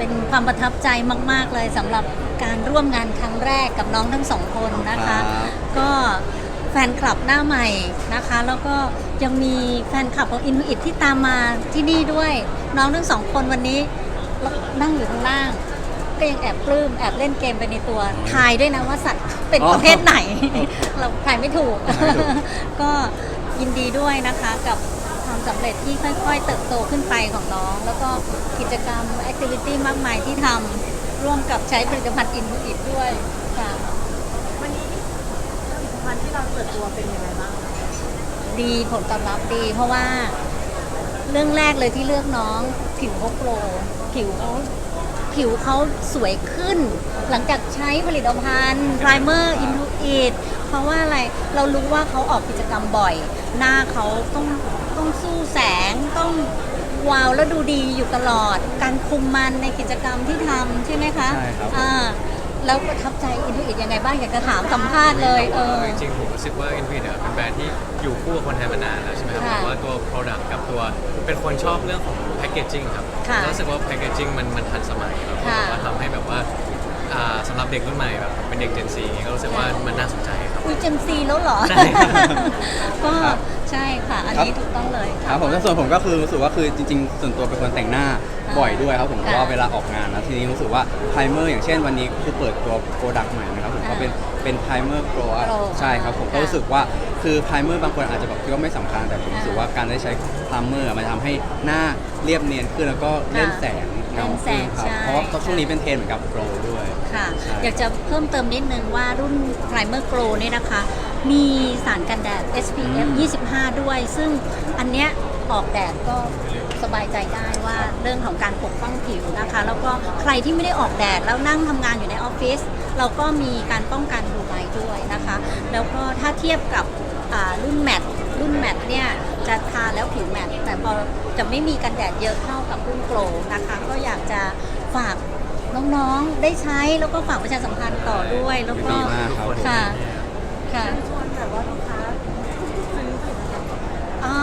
เป็นความประทับใจมาก ๆ เลยสำหรับการร่วมงานครั้งแรกกับน้องทั้งสองคนนะคะ ครับ ก็แฟนคลับหน้าใหม่นะคะ แล้วก็ยังมีแฟนคลับของอินทูอิที่ตามมาที่นี่ด้วย น้องทั้งสองคนวันนี้นั่งอยู่ข้างล่าง ก็ยังแอบปลื้มแอบเล่นเกมไปในตัวทายด้วยนะว่าสัตว์เป็นอ๋อประเภทไหน เราทายไม่ถูกทายไม่ถูก ก็ยินดีด้วยนะคะกับความ สำเร็จที่ค่อยๆ เติบโตขึ้นไปของน้อง แล้วก็กิจกรรมแอคทิวิตี้มากมายที่ทำร่วมกับใช้ผลิตภัณฑ์อินทูอิด้วยค่ะวันนี้ผลิตภัณฑ์ที่เราเปิดตัวเป็นยังไงบ้างคะดีผลตอบรับดี เพราะว่าเรื่องแรกเลยที่เลือกน้องผิวเขาโกลว์ผิวเขาผิวเขาสวยขึ้น หลังจากใช้ผลิตภัณฑ์ Primer Intuit เพราะว่าอะไรเรารู้ว่าเขาออกกิจกรรมบ่อย หน้าเขาต้อง ต้องสู้แสงต้องวาวแล้วดูดีอยู่ตลอด การคุมมันในกิจกรรมที่ทำใช่ไหมคะใช่ครับ อ่าแล้วประทับใจ Intuit ยังไงบ้างอยากจะถามสัมภาษณ์เลยเออ จริงๆผมรู้สึกว่า Infinite เนี่ยเป็นแบรนด์ที่อยู่คู่กับคนไทยมานานแล้วใช่ไหมครับค่ะแต่ว่าตัว Product กับตัวเป็นคนชอบเรื่องของ Packaging ครับค่ะแล้วรู้สึกว่า Packaging มันมันทันสมัยครับค่ะ ว่าทำให้แบบว่าอ่าสำหรับเด็กรุ่นใหม่แบบเป็นเด็ก Gen Z อย่างเงี้ยก็รู้สึกว่ามันน่าสนใจครับ อุ้ยเจนซีแล้วเหรอ ใช่ครับก็ครับ ใช่ค่ะ อันนี้ครับถูกต้องเลยครับผมแต่ส่วนผมก็คือรู้สึกว่าคือจริงๆ ส่วนตัวเป็นคนแต่งหน้าบ่อยด้วยครับผมเพค่ะราะว่าเวลาออกงานนะทีนี้รู้สึกว่าไพรเมอร์อย่างเช่นวันนี้คือเปิดตัวโปรดักต์ใหม่นะครับผมอ่าก็เป็นเป็นไพรเมอร์โปร Pro ใช่ครับผมก็ค่ะรู้สึกว่าคือไพรเมอร์บางคนอาจจะแบบคิดว่าไม่สำคัญแต่ผมรู้สึกว่าการได้ใช้ไพรเมอร์มันทำให้หน้าเรียบเนียนขึ้นแล้วก็เล่นแสงเงาเล่นแสขึ้นงครับใช่เพราะว่าช่วงนี้เป็นเทรนด์เหมือนกับโปรด้วย ค่ะ ใช่อยากจะเพิ่มเติมนิดนึงว่ารุ่น Primer Glow เนี่ยนะคะ มีสารกันแดด SPF 25 ด้วย ซึ่งอันเนี้ยออกแดดก็สบายใจได้ว่าเรื่องของการปกป้องผิวนะคะ แล้วก็ใครที่ไม่ได้ออกแดดแล้วนั่งทำงานอยู่ในออฟฟิศเราก็มีการป้องกันดูไบด้วยนะคะ แล้วก็ถ้าเทียบกับอ่ารุ่นแมทรุ่นแมทเนี่ยจะทาแล้วผิวแมทแต่พอจะไม่มีกันแดดเยอะเท่ากับรุ่นโกลนะคะ ก็อยากจะฝากน้องๆได้ใช้แล้วก็ฝากประชาสัมพันธ์ต่อด้วยแล้วก็ดีมากครับค่ะค่ะ ชวนแบบว่าลูกค้าซื้อผลิตภัณฑ์ อ่า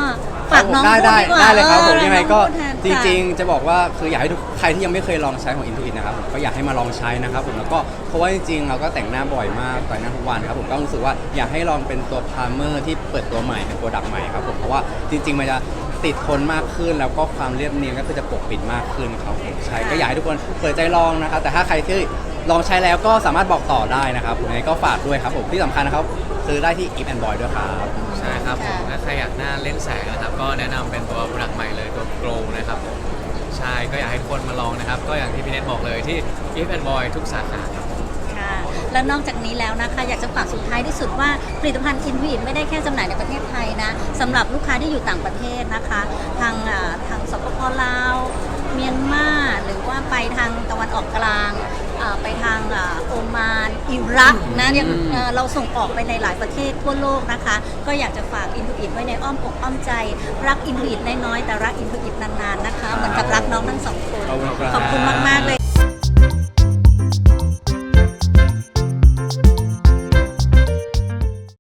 ฝากน้องได้ได้พูกว่าได้เลยครับผมออยังไงก็น้อพูดแทนจค่ะ ริง ๆ จะบอกว่าคืออยากให้ทุกใครที่ยังไม่เคยลองใช้ของ Intuit นะครับผมก็อยากให้มาลองใช้นะครับผมแล้วก็เพราะว่าจริงๆเราก็แต่งหน้าบ่อยมากแต่งหน้าทุกวันครับผมก็รู้สึกว่าอยากให้ลองเป็นตัวพาร์เมอร์ที่เปิดตัวใหม่เป็นโปรดักต์ใหม่ครับผมเพราะว่าจริง ๆ มันจะ ติดทนมากขึ้น แล้วก็ความเรียบเนียนก็คือจะปกปิดมากขึ้นครับผมใช่ก็อยากให้ทุกคนเปิดใจลองนะครับแต่ถ้าใครที่ลองใช้แล้วก็สามารถบอกต่อได้นะครับผมยังไงก็ฝากด้วยครับผมที่สำคัญนะครับซื้อได้ที่ If and Boy ด้วยครับ ใช่ครับผมค่ะถ้าใครอยากหน้าเล่นแสงนะครับ ก็แนะนำเป็นตัว Product ใหม่เลยตัว Glow นะครับผมใช่ก็อยากให้ทุกคนมาลองนะครับ ก็อย่างที่พี่เนทบอกเลยที่ If and Boy ทุกสาขาครับผมค่ะ แล้วนอกจากนี้แล้วนะคะ อยากจะฝากสุดท้ายที่สุดว่าผลิตภัณฑ์อินวีดไม่ได้แค่จำหน่ายในประเทศไทยนะสำหรับลูกค้าที่อยู่ต่างประเทศนะคะ ทางอ่าทางสปปลาวเมียนมาหรือว่าไปทางตะวันออกกลางอ่าไปทางอ่าโอมานอิรักนะเนี่ยเอ่อเราส่งออกไปในหลายประเทศทั่วโลกนะคะ ก็อยากจะฝากอินทูอิไว้ในอ้อมอกอ้อมใจ รักอินทูอิน้อยๆแต่รักอินทูอินานๆนะคะเหมือนกับรักน้องทั้งสองคนขอบคุณครับขอบคุณมากๆ